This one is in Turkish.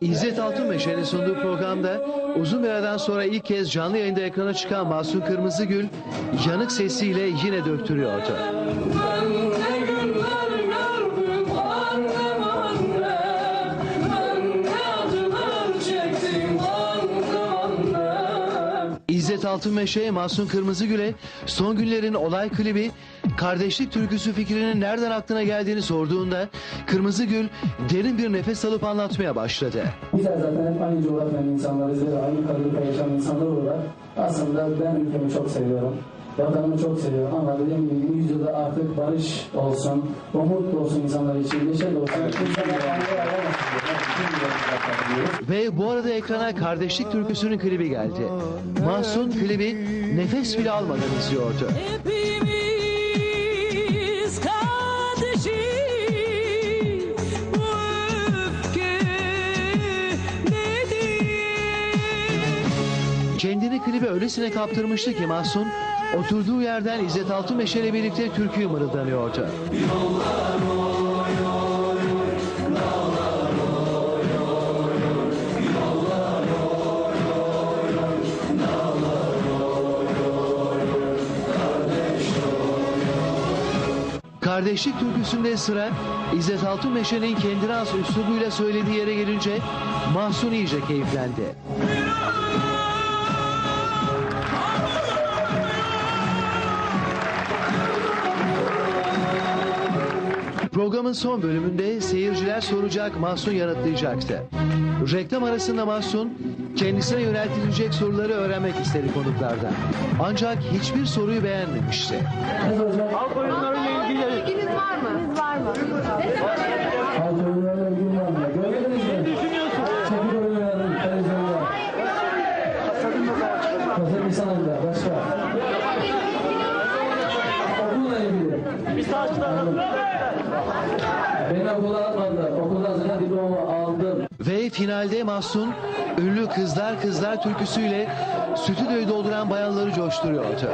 İzzet Altınmeşe'nin sunduğu programda uzun bir aradan sonra ilk kez canlı yayında ekrana çıkan Mahsun Kırmızıgül yanık sesiyle yine döktürüyordu. Altınmeşe, Mahsun Kırmızıgül'e son günlerin olay klibi kardeşlik türküsü fikrinin nereden aklına geldiğini sorduğunda Kırmızıgül derin bir nefes alıp anlatmaya başladı. Bizler zaten hep aynı coğrafyanın insanlarız ve aynı kadılıkta yaşayan insanlar olarak aslında ben ülkemi çok seviyorum. Vatanımı çok seviyorum ama dediğim gibi yüzyılda artık barış olsun, umut olsun insanlar için, neşe olsun. İnsanlar. Ve bu arada ekrana kardeşlik türküsünün klibi geldi. Mahsun klibi nefes bile almadan izliyordu. Hepimiz Klibe öylesine kaptırmıştı ki Mahsun oturduğu yerden İzzet Altınmeşe ile birlikte türküyü mırıldanıyordu. Kardeşlik türküsünde sıra İzzet Altınmeşe'nin kendine has üslubuyla söylediği yere gelince Mahsun iyice keyiflendi. Programın son bölümünde seyirciler soracak, Mahsun yanıtlayacaktı. Reklam arasında Mahsun kendisine yöneltilecek soruları öğrenmek istedi konuklardan. Ancak hiçbir soruyu beğenmemişti. Ne? Halk oyunlarıyla ilgili İlginiz var mı? İlginiz var mı? Halk oyunlarına ilgim var mı? Görmediniz mi? düşünüyorsun? Çekil oyunların televizyonda. Kasım Nisan ayında. Başka? Okulla ilgili. Bir saçlar Beni okula atmadılar. Okuldan zaten diplomamı aldım. Ve finalde Mahsun ünlü Kızlar Kızlar türküsüyle stüdyoyu dolduran bayanları coşturuyordu.